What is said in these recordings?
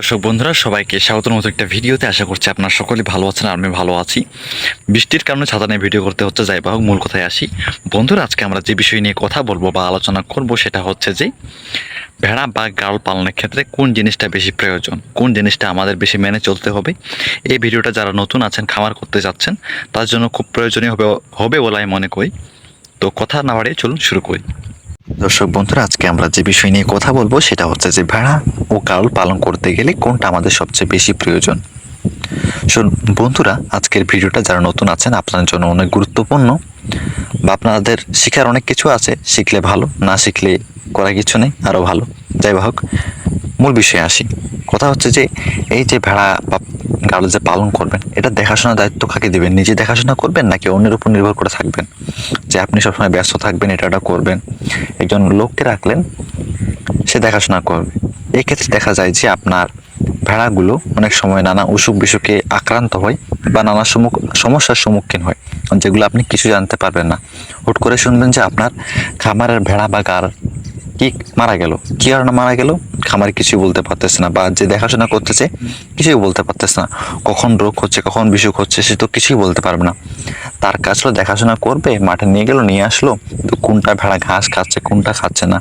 দর্শক বন্ধুরা, সবাইকে স্বাগত মতো একটা ভিডিওতে। আশা করছি আপনারা সকলে ভালো আছেন আমি ভালো আছি। বৃষ্টির কারণে ছাতা নিয়ে ভিডিও করতে হচ্ছে, যাই বা হোক, মূল কথায় আসি। বন্ধুরা, আজকে আমরা যে বিষয় নিয়ে কথা বলব বা আলোচনা করব, সেটা হচ্ছে যে ভেড়া বা গাল পালনের ক্ষেত্রে কোন জিনিসটা বেশি প্রয়োজন, কোন জিনিসটা আমাদের বেশি মেনে চলতে হবে। এই ভিডিওটা যারা নতুন আছেন, খামার করতে যাচ্ছেন তার জন্য খুব প্রয়োজনীয় হবে হবে বলে আমি মনে করি। তো কথা না বাড়িয়ে চলুন, শুরু করি। দর্শক বন্ধুরা, আজকে আমরা যে বিষয় নিয়ে কথা বলব সেটা হচ্ছে যে ভেড়া ও কাউল পালন করতে গেলে কোনটা আমাদের সবচেয়ে বেশি প্রয়োজন। শুন বন্ধুরা, আজকের ভিডিওটা যারা নতুন আছেন, আপনাদের জন্য অনেক গুরুত্বপূর্ণ বা আপনাদের শেখার অনেক কিছু আছে, শিখলে ভালো, না শিখলে করা কিছু নেই আরও ভালো। যাই হোক, মূল বিষয়ে আসি। কথা হচ্ছে যে এই যে ভেড়া বা গাড়ো যে পালন করবেন, এটা দেখাশোনার দায়িত্ব কাকে দেবেন? নিজে দেখাশোনা করবেন নাকি অন্যের উপর নির্ভর করে থাকবেন? যে আপনি সবসময় ব্যস্ত থাকবেন, এটা করবেন। একজন লোককে রাখলেন, সে দেখাশোনা করবে। এক্ষেত্রে দেখা যায় যে আপনার ভেড়াগুলো অনেক সময় নানা অসুখ বিসুখে আক্রান্ত হয় বা নানা সমস্যার সম্মুখীন হয়, যেগুলো আপনি কিছু জানতে পারবেন না। হুট করে শুনবেন যে আপনার খামারের ভেড়া বা গার কি মারা গেল? কি কারণে মারা গেল? খামারে কিছুই বলতে পারতেছে না বা যে দেখাশোনা করতেছে, কিছুই বলতে পারতেছে না। কখন রোগ হচ্ছে, কখন বিসুখ হচ্ছে, সে তো কিছুই বলতে পারবে না। তার কাজ হলো দেখাশোনা করবে, মাঠে নিয়ে গেল, নিয়ে আসলো, তো কোনটা ভেড়া ঘাস খাচ্ছে, কোনটা খাচ্ছে না?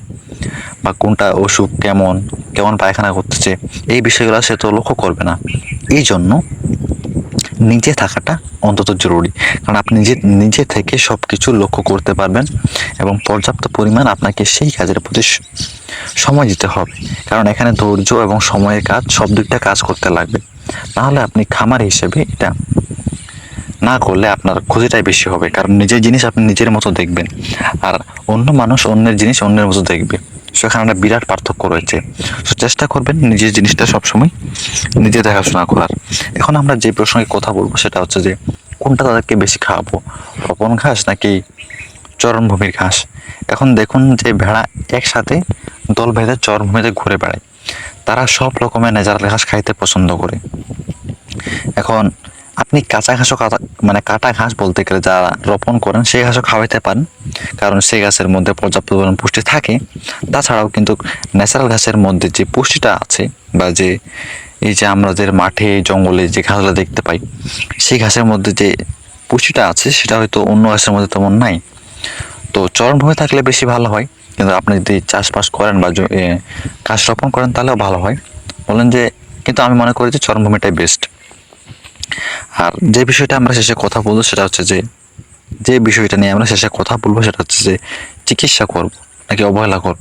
বা কোনটা অসুখ কেমন কেমন পায়খানা করতেছে, এই বিষয়গুলো সে তো লক্ষ্য করবে না। এই জন্য নিজে থাকাটা অন্তত জরুরি। কারণ আপনি নিজে নিজে থেকে সব কিছু লক্ষ্য করতে পারবেন এবং পর্যাপ্ত পরিমাণ আপনাকে সেই কাজের প্রতি সময় দিতে হবে। কারণ এখানে ধৈর্য এবং সময়ের কাজ, সব দিকটা কাজ করতে লাগবে। নাহলে আপনি খামার হিসেবে এটা না করলে আপনার ক্ষতিটাই বেশি হবে। কারণ নিজের জিনিস আপনি নিজের মতো দেখবেন। আর অন্য মানুষ অন্যের জিনিস অন্যের মতো দেখবে। সেখানে একটা বিরাট পার্থক্য রয়েছে। তো চেষ্টা করবেন নিজের জিনিসটা সবসময় নিজে দেখাশোনা করার। এখন আমরা যে প্রসঙ্গে কথা বলব সেটা হচ্ছে যে, কোনটা তাদেরকে বেশি খাওয়াবো? রোপণ ঘাস নাকি চরণভূমির ঘাস? এখন দেখুন যে ভেড়া একসাথে দল ভেদে চরণভূমিতে ঘুরে বেড়ায়। তারা সব রকমের নেজারাল ঘাস খাইতে পছন্দ করে। এখন আপনি কাঁচা ঘাসও মানে কাটা ঘাস বলতে গেলে যারা রোপণ করেন, সেই ঘাসও খাওয়াইতে পারেন। কারণ সেই ঘাসের মধ্যে পর্যাপ্ত পরিমাণ পুষ্টি থাকে। তাছাড়াও কিন্তু ন্যাচারাল ঘাসের মধ্যে যে পুষ্টিটা আছে বা যে এই যে আমাদের মাঠে, জঙ্গলে যে ঘাসগুলো দেখতে পাই, সেই ঘাসের মধ্যে যে পুষ্টিটা আছে, সেটা হয়তো অন্য ঘাসের মধ্যে তেমন নাই। তো চরণভূমি থাকলে বেশি ভালো হয়। কিন্তু আপনি যদি চাষবাস করেন বা ঘাস রোপণ করেন, তাহলেও ভালো হয়। বলেন যে, কিন্তু আমি মনে করি যে চরণভূমিটাই বেস্ট আর যে বিষয়টা আমরা শেষে কথা বলব সেটা হচ্ছে যে যে বিষয়টা নিয়ে আমরা শেষে কথা বলব সেটা হচ্ছে যে চিকিৎসা করব নাকি অবহেলা করব?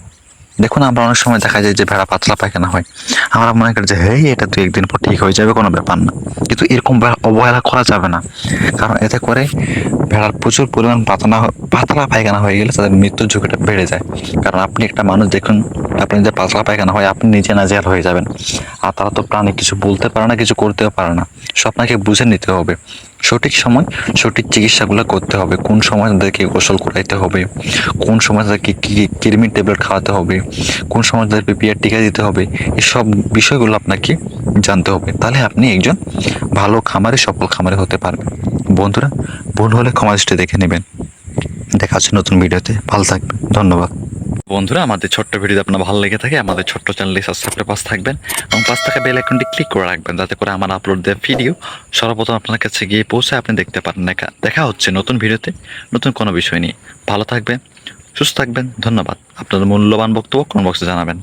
দেখুন, আমরা অনেক সময় দেখা যায় যে ভেড়া পাতলা পায়খানা হয়। আমরা মনে করি যে, হেই, এটা দু একদিন পর ঠিক হয়ে যাবে, কোনো ব্যাপার না। কিন্তু এরকম অবহেলা করা যাবে না। কারণ এতে করে ভেড়ার প্রচুর পরিমাণ পাতলা পাতলা পায়খানা হয়ে গেলে তাদের মৃত্যুর ঝুঁকিটা বেড়ে যায়। কারণ আপনি একটা মানুষ, দেখুন, আপনি যে পাতলা পায়খানা হয়, আপনি নিজে নাজেহাল হয়ে যাবেন। আর তারা তো প্রাণী কিছু বলতে পারে না, কিছু করতেও পারে না। সব আপনাকে বুঝে নিতে হবে, সঠিক সময় সঠিক চিকিৎসাগুলো করতে হবে। কোন সময় তাদেরকে গোসল করাইতে হবে? কোন সময় তাদেরকে কী কৃমির ট্যাবলেট খাওয়াতে হবে? কোন সময় তাদের পিপিআর টিকা দিতে হবে? এসব বিষয়গুলো আপনাকে জানতে হবে। তাহলে আপনি একজন ভালো খামারে, সফল খামারে হতে পারবেন। বন্ধুরা, ভুল হলে ক্ষমা দৃষ্টি দেখে নেবেন। দেখা হচ্ছে নতুন ভিডিওতে। ভালো থাকবেন। ধন্যবাদ। বন্ধুরা, আমাদের ছোট্ট ভিডিও আপনার ভালো লেগে থাকে, আমাদের ছোট্ট চ্যানেলে সাবস্ক্রাইব করে পাশ থাকবেন এবং পাশ থাকা বেল আইকনটি ক্লিক করে রাখবেন, যাতে করে আমার আপলোড দেওয়া ভিডিও সর্বপ্রথম আপনার কাছে গিয়ে পৌঁছে আপনি দেখতে পারেন দেখা দেখা হচ্ছে নতুন ভিডিওতে, নতুন কোনো বিষয় নিয়ে। ভালো থাকবেন, সুস্থ থাকবেন, ধন্যবাদ। আপনাদের মূল্যবান বক্তব্য কোন বক্সে জানাবেন।